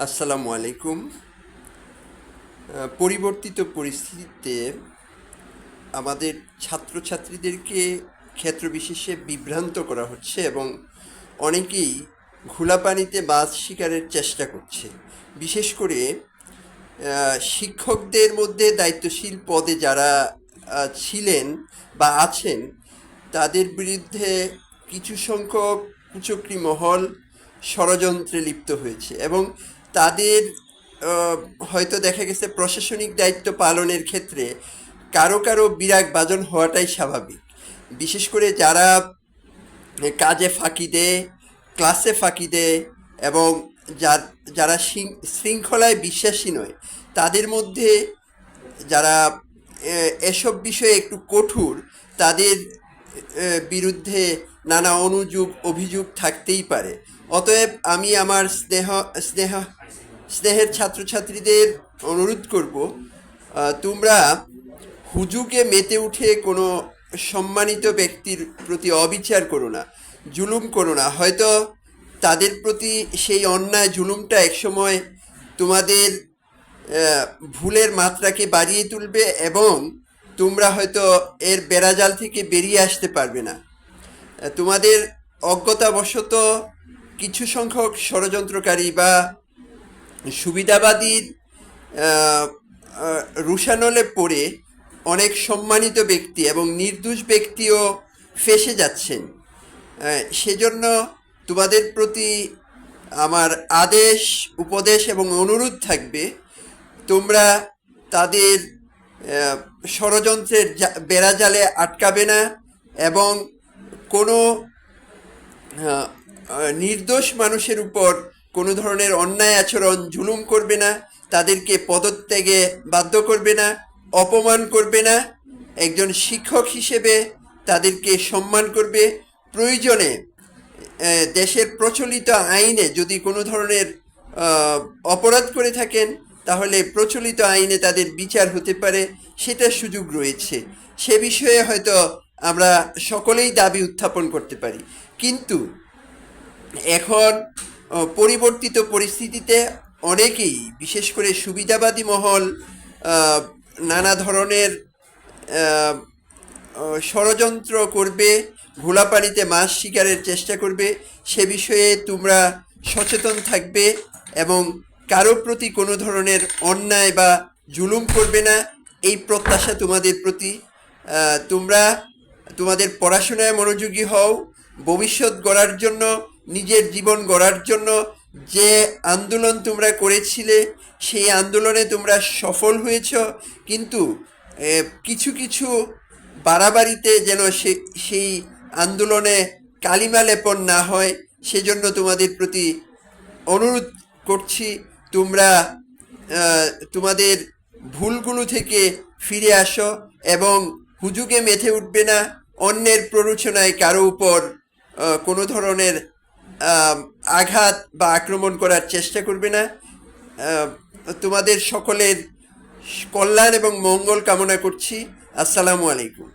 আসসালামু আলাইকুম। পরিবর্তিত পরিস্থিতিতে আমাদের ছাত্রছাত্রীদেরকে ক্ষেত্র বিশেষে বিভ্রান্ত করা হচ্ছে এবং অনেকেই ঘোলা পানিতে মাছ শিকারের চেষ্টা করছে। বিশেষ করে শিক্ষকদের মধ্যে দায়িত্বশীল পদে যারা ছিলেন বা আছেন, তাদের বিরুদ্ধে কিছু সংখ্যক কুচক্রি মহল ষড়যন্ত্রে লিপ্ত হয়েছে এবং তাদের হয়তো দেখা গেছে প্রশাসনিক দায়িত্ব পালনের ক্ষেত্রে কারও কারও বিরাগ বাজন হওয়াটাই স্বাভাবিক। বিশেষ করে যারা কাজে ফাঁকি দেয়, ক্লাসে ফাঁকি দেয় এবং যার, যারা শৃঙ্খলায় বিশ্বাসী নয়, তাদের মধ্যে যারা এসব বিষয়ে একটু কঠোর, তাদের বিরুদ্ধে নানা অনুযোগ, অভিযোগ থাকতেই পারে। অতএব আমি আমার স্নেহ স্নেহ স্নেহের ছাত্রছাত্রীদের অনুরোধ করব তোমরা হুজুকে মেতে উঠে কোনো সম্মানিত ব্যক্তির প্রতি অবিচার করো না, জুলুম করো না। হয়তো তাদের প্রতি সেই অন্যায় জুলুমটা একসময় তোমাদের ভুলের মাত্রাকে বাড়িয়ে তুলবে এবং তোমরা হয়তো এর বেড়াজাল থেকে বেরিয়ে আসতে পারবে না। তোমাদের অজ্ঞতাবশত কিছু সংখ্যক ষড়যন্ত্রকারী বা সুবিধাবাদীর রুশানলে পড়ে অনেক সম্মানিত ব্যক্তি এবং নির্দোষ ব্যক্তিও ফেসে যাচ্ছেন। সেজন্য তোমাদের প্রতি আমার আদেশ, উপদেশ এবং অনুরোধ থাকবে, তোমরা তাদের ষড়যন্ত্রের বেড়াজালে আটকাবে না এবং কোনো নির্দোষ মানুষের উপর কোনো ধরনের অন্যায় আচরণ জুলুম করবে না, তাদেরকে পদত্যাগে বাধ্য করবে না, অপমান করবে না। একজন শিক্ষক হিসেবে তাদেরকে সম্মান করবে। প্রয়োজনে দেশের প্রচলিত আইনে যদি কোনো ধরনের অপরাধ করে থাকেন, তাহলে প্রচলিত আইনে তাদের বিচার হতে পারে সেটার সুযোগ রয়েছে। সে বিষয়ে হয়তো আমরা সকলেই দাবি উত্থাপন করতে পারি। কিন্তু এখন পরিবর্তিত পরিস্থিতিতে অনেকেই, বিশেষ করে সুবিধাবাদী মহল নানা ধরনের ষড়যন্ত্র করবে ঘোলা পানিতে মাছ শিকারের চেষ্টা করবে, সে বিষয়ে তোমরা সচেতন থাকবে এবং কারও প্রতি কোনো ধরনের অন্যায় বা জুলুম করবে না, এই প্রত্যাশা তোমাদের প্রতি। তোমরা তোমাদের পড়াশোনায় মনোযোগী হও, ভবিষ্যৎ গড়ার জন্য নিজের জীবন গড়ার জন্য যে আন্দোলন তোমরা করেছিলে, সেই আন্দোলনে তোমরা সফল হয়েছ, কিন্তু কিছু কিছু বাড়াবাড়িতে যেন সেই আন্দোলনে কালিমা লেপন না হয়, সেজন্য তোমাদের প্রতি অনুরোধ করছি, তোমরা তোমাদের ভুলগুলো থেকে ফিরে আসো এবং হুজুগে মেথে উঠবে না, অন্যের প্ররোচনায় কারও উপর কোনো ধরনের আঘাত বা আক্রমণ করার চেষ্টা করবে না। তোমাদের সকলের কল্যাণ এবং মঙ্গল কামনা করছি। আসসালামু আলাইকুম।